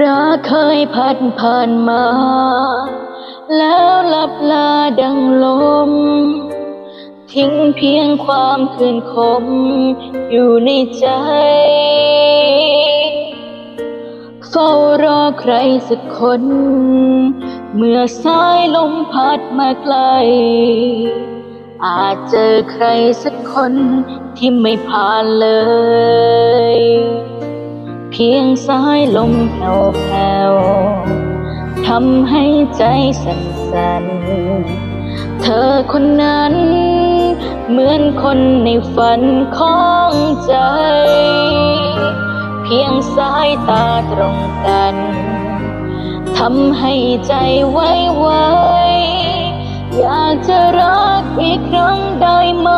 รักเคยพัดผ่านมา แล้วลับลาดังลม ทิ้งเพียงความคืนคมอยู่ในใจ เฝ้ารอใครสักคน เมื่อสายลมพัดมาไกล อาจเจอใครสักคนที่ไม่ผ่านเลย เพียงสายลมแผ่วๆทำให้ใจสั่นๆ เธอคนนั้น เหมือนคนในฝันของใจ พียงสายตาตรงกันทำให้ใจไว้ไวอยากจะรักอีกครั้งได้ไหม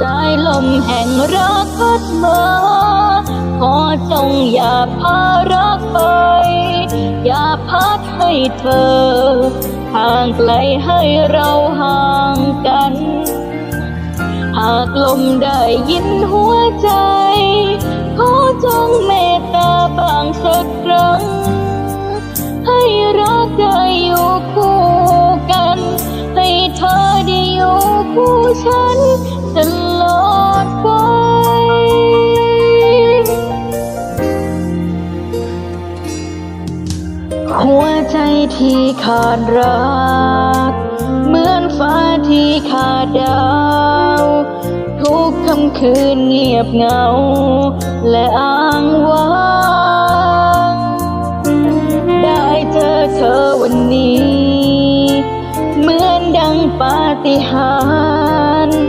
สายลมแห่งรักพัดมา ขอจงอย่าพารักไป อย่าพัดให้เธอห่างไกลให้เราห่างกันากลมได้ยินหัวใจ ขอจงเมตตาบางสักครั้ง ให้รักได้อยู่คู่กัน ให้เธอได้อยู่คู่ฉันตลอดไปหัวใจที่ขาดรัก เหมือนฟ้าที่ขาดดาว ทุกค่ำคืนเงียบเหงา และอ้างว้างได้เจอเธอวันนี้ เหมือนดังปาฏิหาริย์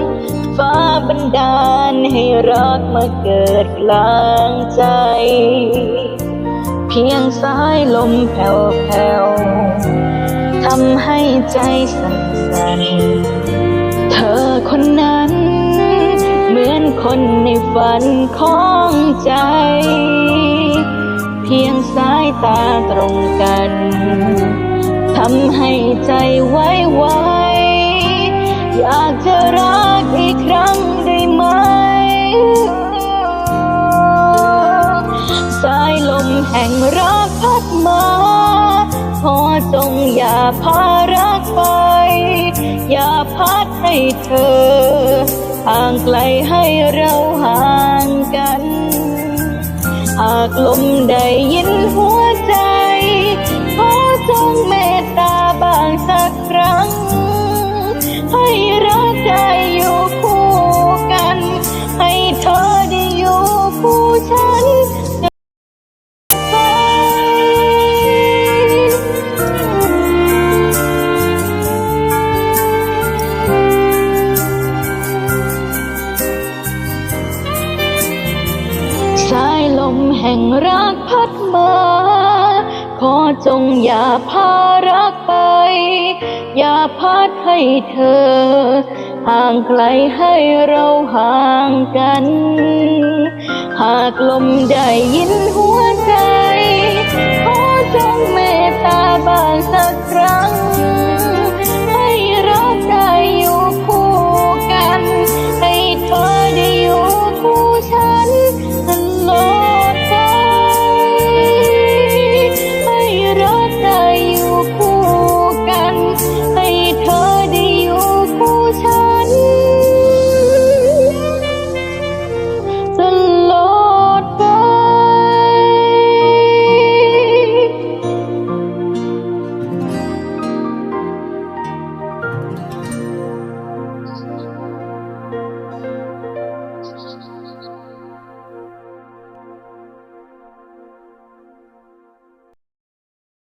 ฟ้าบันดาลให้รักมาเกิดกลางใจ เพียงสายลมแผ่วๆำให้ใจสั่นเธอคนนั้น เหมือนคนในฝันของใจ เพียงสายตาตรงกันทำให้ใจไว้ไวอยากจะรักอีกครั้งได้ไหม สายลมแห่งรัก พารักไป อย่าพัดให้เธอห่างไกลให้เราห่างกัน หากลมได้ยินหัวใจ ขอจงเมตตาบางสัก รักพัดมา ขอจงอย่าพารักไป อย่าพัดให้เธอ ห่างไกลให้เราห่างกัน หากลมได้ยินหัวใจ ขอจงเมตตาบางสักครั้ง